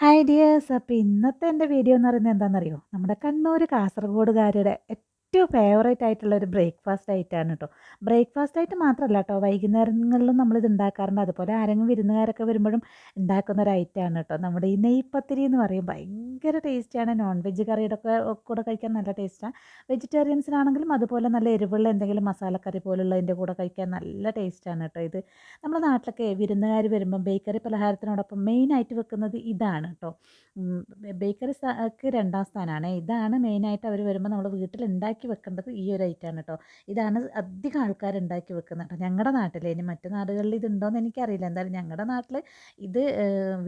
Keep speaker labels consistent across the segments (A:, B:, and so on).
A: Hi dears അപ്പോൾ ഇന്നത്തെ എന്റെ വീഡിയോ എന്ന് പറയുന്നത് എന്താണെന്നറിയോ നമ്മുടെ കണ്ണൂർ കാസർഗോഡുകാരുടെ ഏറ്റവും ഫേവറേറ്റ് ആയിട്ടുള്ള ഒരു ബ്രേക്ക്ഫാസ്റ്റ് ആയിട്ടാണ് കേട്ടോ ബ്രേക്ക്ഫാസ്റ്റ് ആയിട്ട് മാത്രമല്ല കേട്ടോ വൈകുന്നേരങ്ങളിലും നമ്മളിത് ഉണ്ടാക്കാറുണ്ട്. അതുപോലെ ആരെങ്കിലും വിരുന്നുകാരൊക്കെ വരുമ്പോഴും ഉണ്ടാക്കുന്ന ഒരു ഐറ്റമാണ് കേട്ടോ നമ്മുടെ ഈ നെയ്പത്തിരി എന്ന് പറയും. ഭയങ്കര ടേസ്റ്റിയാണ് നോൺ വെജ് കറിയുടെ ഒക്കെ കൂടെ കഴിക്കാൻ നല്ല ടേസ്റ്റാണ് വെജിറ്റേറിയൻസിനാണെങ്കിലും അതുപോലെ നല്ല എരിവുള്ള എന്തെങ്കിലും മസാലക്കറി പോലുള്ളതിന്റെ കൂടെ കഴിക്കാൻ നല്ല ടേസ്റ്റാണ് കേട്ടോ ഇത്. നമ്മുടെ നാട്ടിലൊക്കെ വിരുന്നുകാർ വരുമ്പം ബേക്കറി പലഹാരത്തിനോടൊപ്പം മെയിനായിട്ട് വെക്കുന്നത് ഇതാണ് കേട്ടോ ബേക്കറി ക്ക് രണ്ടാം സ്ഥാനമാണ് ഇതാണ് മെയിനായിട്ട് അവർ വരുമ്പോൾ നമ്മൾ വീട്ടിൽ ഉണ്ടാക്കി വെക്കേണ്ടത് ഈ ഒരു ഐറ്റമാണ് കേട്ടോ ഇതാണ് അധികം ആൾക്കാർ ഉണ്ടാക്കി വെക്കുന്നത് കേട്ടോ ഞങ്ങളുടെ നാട്ടിൽ ഇനി മറ്റു നാടുകളിൽ ഇതുണ്ടോയെന്ന് എനിക്കറിയില്ല. എന്തായാലും ഞങ്ങളുടെ നാട്ടിൽ ഇത്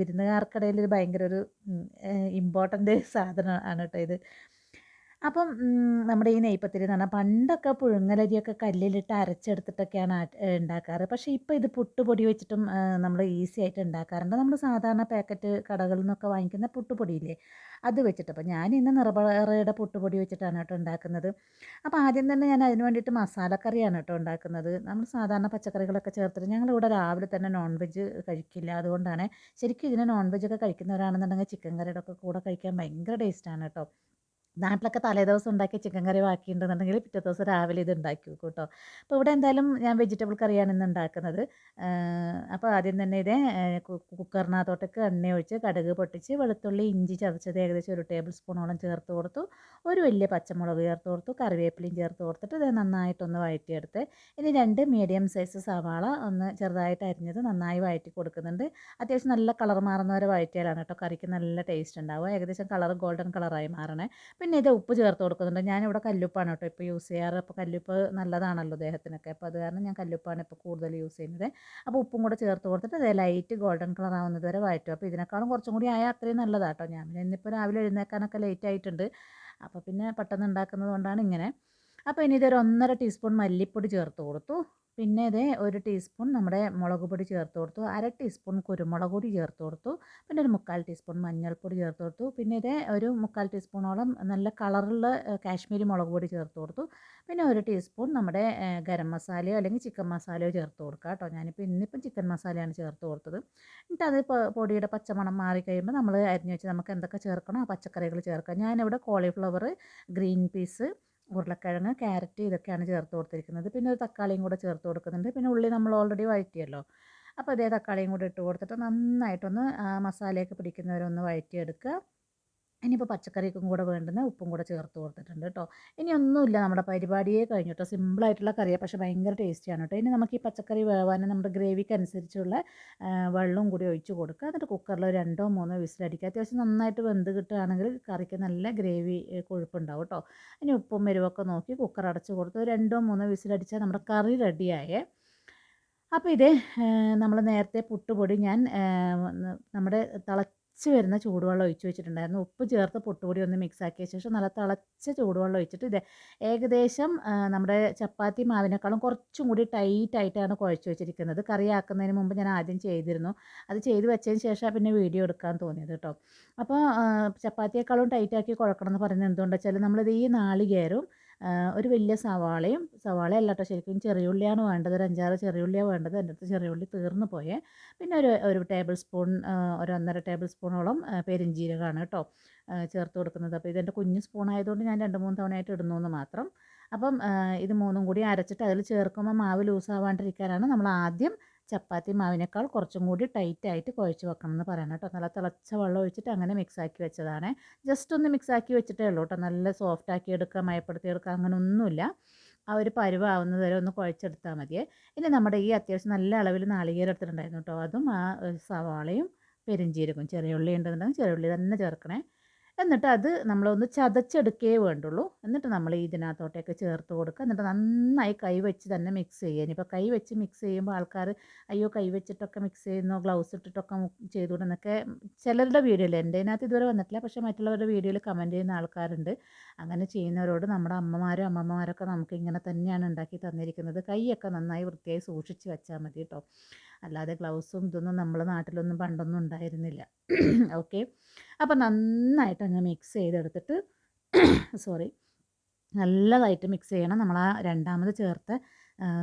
A: വിരുന്നുകാർക്കിടയിൽ ഭയങ്കര ഒരു ഇമ്പോർട്ടന്റ് സാധനമാണ് കേട്ടോ ഇത്. അപ്പം നമ്മുടെ ഈ നെയ്പ്പത്തിരി എന്ന് പറഞ്ഞാൽ പണ്ടൊക്കെ പുഴുങ്ങലരിയൊക്കെ കല്ലിലിട്ട് അരച്ചെടുത്തിട്ടൊക്കെയാണ് ഉണ്ടാക്കാറ്. പക്ഷേ ഇപ്പോൾ ഇത് പുട്ടുപൊടി വെച്ചിട്ടും നമ്മൾ ഈസി ആയിട്ട് ഉണ്ടാക്കാറുണ്ട്. നമ്മൾ സാധാരണ പാക്കറ്റ് കടകളിൽ നിന്നൊക്കെ വാങ്ങിക്കുന്ന പുട്ടുപൊടിയില്ലേ അത് വെച്ചിട്ട്. അപ്പോൾ ഞാൻ ഇന്ന് നിറപറയുടെ പുട്ടുപൊടി വെച്ചിട്ടാണ് കേട്ടോ ഉണ്ടാക്കുന്നത്. അപ്പോൾ ആദ്യം തന്നെ ഞാൻ അതിന് വേണ്ടിയിട്ട് മസാലക്കറിയാണ് കേട്ടോ ഉണ്ടാക്കുന്നത്. നമ്മൾ സാധാരണ പച്ചക്കറികളൊക്കെ ചേർത്തിട്ട് ഞങ്ങളിവിടെ രാവിലെ തന്നെ നോൺ വെജ് കഴിക്കില്ല. അതുകൊണ്ടാണ് ശരിക്കും ഇതിന് നോൺ വെജ് ഒക്കെ കഴിക്കുന്നവരാണെന്നുണ്ടെങ്കിൽ ചിക്കൻ കറിയുടെ ഒക്കെ കൂടെ കഴിക്കാൻ ഭയങ്കര ടേസ്റ്റാണ് കേട്ടോ. നാട്ടിലൊക്കെ തലേദിവസം ഉണ്ടാക്കിയ ചിക്കൻ കറി ബാക്കിയുണ്ടെന്നുണ്ടെങ്കിൽ പിറ്റേ ദിവസം രാവിലെ ഇത് ഉണ്ടാക്കി വെക്കും കേട്ടോ. അപ്പോൾ ഇവിടെ എന്തായാലും ഞാൻ വെജിറ്റബിൾ കറിയാണ് ഇന്ന് ഉണ്ടാക്കുന്നത്. അപ്പോൾ ആദ്യം തന്നെ ഇതേ കുക്കറിനകത്തോട്ടേക്ക് എണ്ണ ഒഴിച്ച് കടുക് പൊട്ടിച്ച് വെളുത്തുള്ളി ഇഞ്ചി ചതച്ചത് ഏകദേശം ഒരു ടേബിൾ സ്പൂണോളം ചേർത്ത് കൊടുത്തു. ഒരു വലിയ പച്ചമുളക് ചേർത്ത് കൊടുത്തു. കറിവേപ്പിലയും ചേർത്ത് കൊടുത്തിട്ട് ഇത് നന്നായിട്ടൊന്ന് വഴറ്റിയെടുത്ത് ഇനി രണ്ട് മീഡിയം സൈസ് സവാള ഒന്ന് ചെറുതായിട്ട് അരിഞ്ഞത് നന്നായി വഴറ്റി കൊടുക്കുന്നുണ്ട്. അത്യാവശ്യം നല്ല കളർ മാറുന്നവരെ വഴറ്റിയാലാണ് കേട്ടോ കറിക്ക് നല്ല ടേസ്റ്റ് ഉണ്ടാവുക. ഏകദേശം കളർ ഗോൾഡൻ കളറായി മാറണേ. പിന്നെ ഇത് ഉപ്പ് ചേർത്ത് കൊടുക്കുന്നുണ്ട്. ഞാനിവിടെ കല്ലുപ്പാണ് കേട്ടോ ഇപ്പോൾ യൂസ് ചെയ്യാറ്. അപ്പോൾ കല്ലുപ്പ് നല്ലതാണല്ലോ ദേഹത്തിനൊക്കെ അപ്പോൾ അത് കാരണം ഞാൻ കല്ലുപ്പാണ് ഇപ്പോൾ കൂടുതൽ യൂസ് ചെയ്യുന്നത്. അപ്പോൾ ഉപ്പും കൂടെ ചേർത്ത് കൊടുത്തിട്ട് അത് ലൈറ്റ് ഗോൾഡൻ കളർ ആവുന്നത് വരെ വഴറ്റും. അപ്പോൾ ഇതിനേക്കാളും കുറച്ചും കൂടി ആയാൽ അത്രയും നല്ലതാട്ടോ ഞാൻ. ഇന്നിപ്പോൾ രാവിലെ എഴുന്നേക്കാനൊക്കെ ലേറ്റ് ആയിട്ടുണ്ട്. അപ്പോൾ പിന്നെ പെട്ടെന്ന് ഉണ്ടാക്കുന്നത് കൊണ്ടാണ് ഇങ്ങനെ. അപ്പോൾ ഇനി ഇതൊരു ഒന്നര ടീസ്പൂൺ മല്ലിപ്പൊടി ചേർത്ത് കൊടുത്തു. പിന്നെ ഇത് ഒരു ടീസ്പൂൺ നമ്മുടെ മുളക് പൊടി ചേർത്ത് കൊടുത്തു. അര ടീസ്പൂൺ കുരുമുളക് പൊടി ചേർത്ത് കൊടുത്തു. പിന്നെ ഒരു മുക്കാൽ ടീസ്പൂൺ മഞ്ഞൾപ്പൊടി ചേർത്ത് കൊടുത്തു. പിന്നെ ഇത് ഒരു മുക്കാൽ ടീസ്പൂണോളം നല്ല കളറുള്ള കാശ്മീരി മുളക് പൊടി ചേർത്ത് കൊടുത്തു. പിന്നെ ഒരു ടീസ്പൂൺ നമ്മുടെ ഗരം മസാലയോ അല്ലെങ്കിൽ ചിക്കൻ മസാലയോ ചേർത്ത് കൊടുക്കുക കേട്ടോ. ഞാനിപ്പോൾ ഇന്നിപ്പം ചിക്കൻ മസാലയാണ് ചേർത്ത് കൊടുത്തത്. എന്നിട്ട് അത് പൊടിയുടെ പച്ചമണം മാറിക്കഴിയുമ്പോൾ നമ്മൾ അരിഞ്ഞ് വെച്ച് നമുക്ക് എന്തൊക്കെ ചേർക്കണോ ആ പച്ചക്കറികൾ ചേർക്കാം. ഞാനിവിടെ കോളിഫ്ലവർ ഗ്രീൻ പീസ് ഉരുളക്കിഴങ്ങ് ക്യാരറ്റ് ഇതൊക്കെയാണ് ചേർത്ത് കൊടുത്തിരിക്കുന്നത്. പിന്നെ ഒരു തക്കാളിയും കൂടെ ചേർത്ത് കൊടുക്കുന്നുണ്ട്. പിന്നെ ഉള്ളി നമ്മൾ ഓൾറെഡി വഴറ്റിയല്ലോ. അപ്പോൾ അതേ തക്കാളിയും കൂടെ ഇട്ട് കൊടുത്തിട്ട് നന്നായിട്ടൊന്ന് മസാലയൊക്കെ പിടിക്കുന്നവരെ ഒന്ന് വഴറ്റിയെടുക്കുക. ഇനിയിപ്പോൾ പച്ചക്കറിക്കും കൂടെ വേണ്ടുന്ന ഉപ്പും കൂടെ ചേർത്ത് കൊടുത്തിട്ടുണ്ട് കേട്ടോ ഇനി ഒന്നുമില്ല നമ്മുടെ പരിപാടിയെ കഴിഞ്ഞു കേട്ടോ സിമ്പിളായിട്ടുള്ള കറിയാണ് പക്ഷേ ഭയങ്കര ടേസ്റ്റിയാണ് കേട്ടോ ഇനി നമുക്ക് ഈ പച്ചക്കറി വേവാനും നമ്മുടെ ഗ്രേവിക്ക് അനുസരിച്ചുള്ള വെള്ളവും കൂടി ഒഴിച്ച് കൊടുക്കുക. എന്നിട്ട് കുക്കറിൽ രണ്ടോ മൂന്നോ വിസിലടിക്കുക. അത്യാവശ്യം നന്നായിട്ട് വെന്ത് കിട്ടുകയാണെങ്കിൽ കറിക്ക് നല്ല ഗ്രേവി കൊഴുപ്പുണ്ടാവും കേട്ടോ ഇനി ഉപ്പും മെരുവൊക്കെ നോക്കി കുക്കർ അടച്ച് കൊടുത്ത് രണ്ടോ മൂന്നോ വിസിലടിച്ചാൽ നമ്മുടെ കറി റെഡിയായേ. അപ്പോൾ ഇത് നമ്മൾ നേരത്തെ പുട്ടുപൊടി ഞാൻ നമ്മുടെ തിള തിളച്ച് വരുന്ന ചൂടുവെള്ളം ഒഴിച്ച് വെച്ചിട്ടുണ്ടായിരുന്നു. ഉപ്പ് ചേർത്ത് പൊട്ടുപൊടി ഒന്ന് മിക്സ് ആക്കിയ ശേഷം നല്ല തിളച്ച ചൂടുവെള്ളം ഒഴിച്ചിട്ട് ഇത് ഏകദേശം നമ്മുടെ ചപ്പാത്തി മാവിനേക്കാളും കുറച്ചും കൂടി ടൈറ്റ് ആയിട്ടാണ് കുഴച്ച് വെച്ചിരിക്കുന്നത്. കറി ആക്കുന്നതിന് മുമ്പ് ഞാൻ ആദ്യം ചെയ്തിരുന്നു. അത് ചെയ്ത് വെച്ചതിന് ശേഷം പിന്നെ വീഡിയോ എടുക്കാൻ തോന്നിയത് കേട്ടോ അപ്പോൾ ചപ്പാത്തിയേക്കാളും ടൈറ്റാക്കി കുഴക്കണം എന്ന് പറയുന്നത് എന്തുകൊണ്ടാണ് വെച്ചാൽ നമ്മളിത് ഈ നാളികേരവും ഒരു വലിയ സവാളയും സവാള അല്ല കേട്ടോ ശരിക്കും ചെറിയുള്ളിയാണ് വേണ്ടത്. ഒരു അഞ്ചാറ് ചെറിയുള്ളിയാണ് വേണ്ടത്. എന്റെ അടുത്ത് ചെറിയുള്ളി തീർന്നു പോയേ. പിന്നെ ഒരു ഒരു ടേബിൾ സ്പൂൺ ഒരു ഒന്നര ടേബിൾ സ്പൂണോളം പെരിഞ്ജീരകമാണ് കേട്ടോ ചേർത്ത് കൊടുക്കുന്നത്. അപ്പോൾ ഇതെന്റെ കുഞ്ഞു സ്പൂൺ ആയതുകൊണ്ട് ഞാൻ രണ്ട് മൂന്ന് തവണയായിട്ട് ഇടുന്നു എന്ന് മാത്രം. അപ്പം ഇത് മൂന്നും കൂടി അരച്ചിട്ട് അതിൽ ചേർക്കുമ്പോൾ മാവ് ലൂസാവാണ്ടിരിക്കാനാണ് നമ്മൾ ആദ്യം ചപ്പാത്തി മാവിനേക്കാൾ കുറച്ചും കൂടി ടൈറ്റായിട്ട് കുഴച്ച് വെക്കണം എന്ന് പറയണം കേട്ടോ. നല്ല തിളച്ച വെള്ളം ഒഴിച്ചിട്ട് അങ്ങനെ മിക്സാക്കി വെച്ചതാണ്. ജസ്റ്റ് ഒന്ന് മിക്സാക്കി വെച്ചിട്ടേ ഉള്ളൂ കേട്ടോ. നല്ല സോഫ്റ്റ് ആക്കി എടുക്കുക മയപ്പെടുത്തി എടുക്കുക അങ്ങനെ ഒന്നുമില്ല. ആ ഒരു പരുവാവുന്നത് വരെ ഒന്ന് കുഴച്ചെടുത്താൽ മതി. ഇനി നമ്മുടെ ഈ അത്യാവശ്യം നല്ല അളവിൽ നാളികേരം എടുത്തിട്ടുണ്ടായിരുന്നു കേട്ടോ. അതും ആ സവാളയും പെരിഞ്ചീരകം ചെറിയ ഉള്ളി ഉണ്ടെന്നുണ്ടെങ്കിൽ ചെറിയ ഉള്ളി തന്നെ ചേർക്കണേ. എന്നിട്ട് അത് നമ്മളൊന്ന് ചതച്ചെടുക്കേ വേണ്ടുള്ളൂ. എന്നിട്ട് നമ്മൾ ഇതിനകത്തോട്ടേക്ക് ചേർത്ത് കൊടുക്കുക. എന്നിട്ട് നന്നായി കൈ വെച്ച് തന്നെ മിക്സ് ചെയ്യുക. ഇനിയിപ്പോൾ കൈ വെച്ച് മിക്സ് ചെയ്യുമ്പോൾ ആൾക്കാർ അയ്യോ കൈ വെച്ചിട്ടൊക്കെ മിക്സ് ചെയ്യുന്നു? ഗ്ലൗസ് ഇട്ടിട്ടൊക്കെ ചെയ്തുകൊണ്ടെന്നൊക്കെ ചിലരുടെ വീഡിയോയിൽ എന്റെ അതിനകത്ത് ഇതുവരെ വന്നിട്ടില്ല. പക്ഷേ മറ്റുള്ളവരുടെ വീഡിയോയിൽ കമന്റ് ചെയ്യുന്ന ആൾക്കാരുണ്ട്. അങ്ങനെ ചെയ്യുന്നവരോട് നമ്മുടെ അമ്മമാരും അമ്മമാരൊക്കെ നമുക്ക് ഇങ്ങനെ തന്നെയാണ് ഉണ്ടാക്കി തന്നിരിക്കുന്നത്. കൈയൊക്കെ നന്നായി വൃത്തിയായി സൂക്ഷിച്ച് വെച്ചാൽ മതി കേട്ടോ. അല്ലാതെ ഗ്ലൗസും ഇതൊന്നും നമ്മളെ നാട്ടിലൊന്നും പണ്ടൊന്നും ഉണ്ടായിരുന്നില്ല. ഓക്കെ. അപ്പോൾ നന്നായിട്ട് അങ്ങ് മിക്സ് ചെയ്തെടുത്തിട്ട് സോറി നല്ലതായിട്ട് മിക്സ് ചെയ്യണം. നമ്മൾ ആ രണ്ടാമത് ചേർത്ത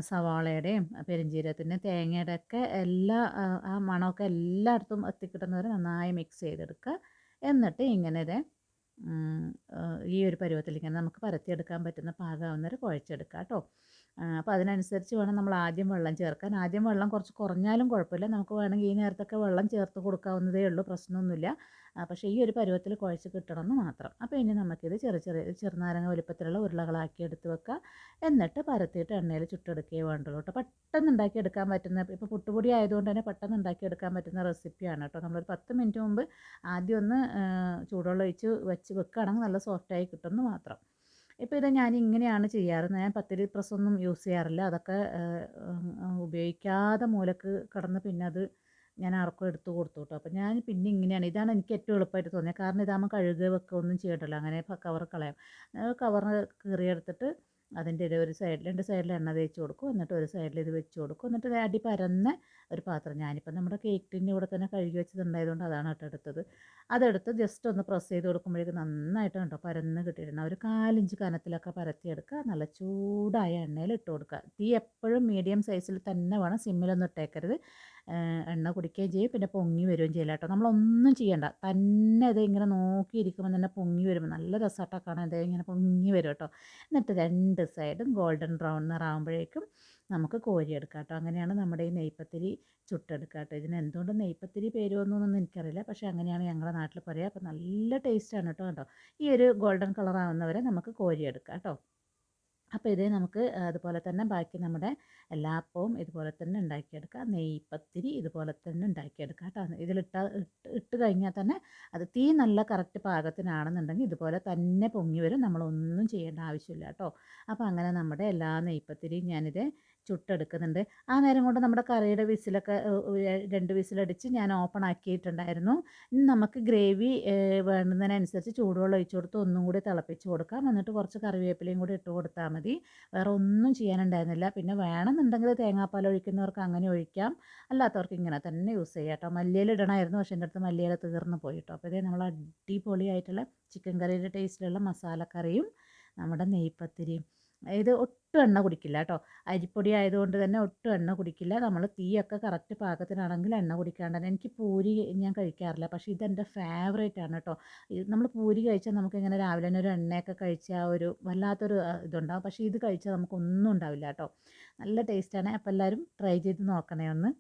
A: സവാളയുടെയും പെരിഞ്ചീരത്തിന്റെ തേങ്ങയുടെ ഒക്കെ എല്ലാ ആ മണമൊക്കെ എല്ലായിടത്തും എത്തിക്കിട്ടുന്നവരെ നന്നായി മിക്സ് ചെയ്തെടുക്കുക. എന്നിട്ട് ഇങ്ങനെ ഈ ഒരു പരുവത്തിൽ ഇങ്ങനെ നമുക്ക് പരത്തിയെടുക്കാൻ പറ്റുന്ന പാകമാവുന്നവരെ കുഴച്ചെടുക്കുക കേട്ടോ. അപ്പോൾ അതിനനുസരിച്ച് വേണം നമ്മൾ ആദ്യം വെള്ളം ചേർക്കാൻ. ആദ്യം വെള്ളം കുറച്ച് കുറഞ്ഞാലും കുഴപ്പമില്ല. നമുക്ക് വേണമെങ്കിൽ ഈ നേരത്തൊക്കെ വെള്ളം ചേർത്ത് കൊടുക്കാവുന്നതേ ഉള്ളൂ. പ്രശ്നമൊന്നുമില്ല. പക്ഷേ ഈ ഒരു പരുവത്തിൽ കുഴച്ച് കിട്ടണമെന്ന് മാത്രം. അപ്പോൾ ഇനി നമുക്കിത് ചെറിയ ചെറിയ ചെറുനാരങ്ങ വലുപ്പത്തിലുള്ള ഉരുളകളാക്കി എടുത്ത് വെക്കുക. എന്നിട്ട് പരത്തിയിട്ട് എണ്ണയിൽ ചുട്ടെടുക്കുകയേ വേണ്ടുള്ളൂ കേട്ടോ. പെട്ടെന്ന് ഉണ്ടാക്കിയെടുക്കാൻ പറ്റുന്ന ഇപ്പോൾ പുട്ടുപൊടി ആയതുകൊണ്ട് തന്നെ പെട്ടെന്ന് ഉണ്ടാക്കിയെടുക്കാൻ പറ്റുന്ന റെസിപ്പിയാണ് കേട്ടോ. നമ്മളൊരു പത്ത് മിനിറ്റ് മുമ്പ് ആദ്യം ഒന്ന് ചൂടുവെള്ളം ഒഴിച്ച് വെച്ച് വെക്കുകയാണെങ്കിൽ നല്ല സോഫ്റ്റായി കിട്ടുമെന്ന് മാത്രം. ഇപ്പോൾ ഇത് ഞാൻ ഇങ്ങനെയാണ് ചെയ്യാറ് ഞാൻ പത്തിരി പ്രസ്സൊന്നും യൂസ് ചെയ്യാറില്ല. അതൊക്കെ ഉപയോഗിക്കാതെ മൂലക്ക് കിടന്ന് പിന്നെ അത് ഞാൻ ആർക്കും എടുത്ത് കൊടുത്തു കേട്ടോ അപ്പോൾ ഞാൻ പിന്നെ ഇങ്ങനെയാണ്. ഇതാണ് എനിക്ക് ഏറ്റവും എളുപ്പമായിട്ട് തോന്നിയത്. കാരണം ഇതാകുമ്പോൾ കഴുകുക വെക്കുക ഒന്നും ചെയ്യണ്ടല്ലോ. അങ്ങനെ കവർ കളയാം. കവർ കീറിയെടുത്തിട്ട് അതിന്റെ ഒരു സൈഡിൽ രണ്ട് സൈഡിൽ എണ്ണ തേച്ച് കൊടുക്കും. എന്നിട്ട് ഒരു സൈഡിൽ ഇത് വെച്ച് കൊടുക്കും. എന്നിട്ട് അടി പരന്ന ഒരു പാത്രം ഞാനിപ്പോൾ നമ്മുടെ കേക്കിന്റെ കൂടെ തന്നെ കഴുകി വെച്ചതുണ്ടായതുകൊണ്ട് അതാണ് കേട്ടോ എടുത്തത്. അതെടുത്ത് ജസ്റ്റ് ഒന്ന് പ്രസ് ചെയ്ത് കൊടുക്കുമ്പോഴേക്കും നന്നായിട്ട് കേട്ടോ പരന്ന് കിട്ടിയിട്ടുണ്ട്. ഒരു കാലിഞ്ച് കനത്തിലൊക്കെ പരത്തിയെടുക്കുക. നല്ല ചൂടായ എണ്ണയിൽ ഇട്ട് കൊടുക്കുക. തീ എപ്പോഴും മീഡിയം സൈസിൽ തന്നെ വേണം. സിമ്മിലൊന്നും ഇട്ടേക്കരുത്. എണ്ണ കുടിക്കുകയും ചെയ്യും പിന്നെ പൊങ്ങി വരികയും ചെയ്യില്ല കേട്ടോ. നമ്മളൊന്നും ചെയ്യണ്ട. തന്നെ ഇത് ഇങ്ങനെ നോക്കിയിരിക്കുമ്പോൾ തന്നെ പൊങ്ങി വരുമ്പോൾ നല്ല രസമായിട്ടൊക്കെയാണ് കാണാൻ. ഇങ്ങനെ പൊങ്ങി വരും കേട്ടോ. എന്നിട്ട് രണ്ട് സൈഡും ഗോൾഡൻ ബ്രൗൺ നിറാകുമ്പോഴേക്കും നമുക്ക് കോരിയെടുക്കാം കേട്ടോ. അങ്ങനെയാണ് നമ്മുടെ ഈ നെയ്പ്പത്തിരി ചുട്ടെടുക്കുക കേട്ടോ. ഇതിന് എന്തുകൊണ്ട് നെയ്പ്പത്തിരി പേര് വന്നൊന്നും എനിക്കറിയില്ല. പക്ഷേ അങ്ങനെയാണ് ഞങ്ങളുടെ നാട്ടിൽ പറയുക. അപ്പോൾ നല്ല ടേസ്റ്റാണ് കേട്ടോ. കേട്ടോ ഈ ഒരു ഗോൾഡൻ കളറാവുന്നവരെ നമുക്ക് കോരിയെടുക്കാം കേട്ടോ. അപ്പോൾ ഇതേ നമുക്ക് അതുപോലെ തന്നെ ബാക്കി നമ്മുടെ എല്ലാ അപ്പവും ഇതുപോലെ തന്നെ ഉണ്ടാക്കിയെടുക്കാം. നെയ്പത്തിരി ഇതുപോലെ തന്നെ ഉണ്ടാക്കിയെടുക്കാം കേട്ടോ. ഇതിലിട്ട ഇട്ട് കഴിഞ്ഞാൽ തന്നെ അത് തീ നല്ല കറക്റ്റ് പാകത്തിനാണെന്നുണ്ടെങ്കിൽ ഇതുപോലെ തന്നെ പൊങ്ങി വരും. നമ്മളൊന്നും ചെയ്യേണ്ട ആവശ്യമില്ല കേട്ടോ. അപ്പോൾ അങ്ങനെ നമ്മുടെ എല്ലാ നെയ്പത്തിരിയും ഞാനിത് ചുട്ടെടുക്കുന്നുണ്ട്. ആ നേരം കൊണ്ട് നമ്മുടെ കറിയുടെ വിസിലൊക്കെ രണ്ട് വിസിലടിച്ച് ഞാൻ ഓപ്പൺ ആക്കിയിട്ടുണ്ടായിരുന്നു. ഇനി നമുക്ക് ഗ്രേവി വേണ്ടുന്നതിനനുസരിച്ച് ചൂടുവെള്ളം ഒഴിച്ചു കൊടുത്ത് ഒന്നും കൂടി തിളപ്പിച്ച് കൊടുക്കാം. എന്നിട്ട് കുറച്ച് കറിവേപ്പിലയും കൂടി ഇട്ട് കൊടുത്താൽ മതി. വേറെ ഒന്നും ചെയ്യാനുണ്ടായിരുന്നില്ല. പിന്നെ വേണമെന്നുണ്ടെങ്കിൽ തേങ്ങാപ്പാൽ ഒഴിക്കുന്നവർക്ക് അങ്ങനെ ഒഴിക്കാം. അല്ലാത്തവർക്ക് ഇങ്ങനെ തന്നെ യൂസ് ചെയ്യാം കേട്ടോ. മല്ലിയിലിടണമായിരുന്നു പക്ഷേ എന്റെ അടുത്ത് മല്ലിയില തീർന്നു പോയി കേട്ടോ അപ്പോൾ ഇതേ നമ്മൾ അടിപൊളിയായിട്ടുള്ള ചിക്കൻ കറിയുടെ ടേസ്റ്റിലുള്ള മസാലക്കറിയും നമ്മുടെ നെയ്പ്പത്തിരിയും ഇത് ഒട്ടും എണ്ണ കുടിക്കില്ല കേട്ടോ. അരിപ്പൊടി ആയതുകൊണ്ട് തന്നെ ഒട്ടും എണ്ണ കുടിക്കില്ല. നമ്മൾ തീയൊക്കെ കറക്റ്റ് പാകത്തിനാണെങ്കിൽ എണ്ണ കുടിക്കാണ്ട് എനിക്ക് പൂരി ഞാൻ കഴിക്കാറില്ല. പക്ഷേ ഇതെന്റെ ഫേവറേറ്റ് ആണ് കേട്ടോ. നമ്മൾ പൂരി കഴിച്ചാൽ നമുക്കിങ്ങനെ രാവിലെ തന്നെ ഒരു എണ്ണയൊക്കെ കഴിച്ചാൽ ഒരു വല്ലാത്തൊരു ഇതുണ്ടാവും. പക്ഷേ ഇത് കഴിച്ചാൽ നമുക്കൊന്നും ഉണ്ടാവില്ല കേട്ടോ. നല്ല ടേസ്റ്റാണ് അപ്പോൾ എല്ലാവരും ട്രൈ ചെയ്ത് നോക്കണേ ഒന്ന്.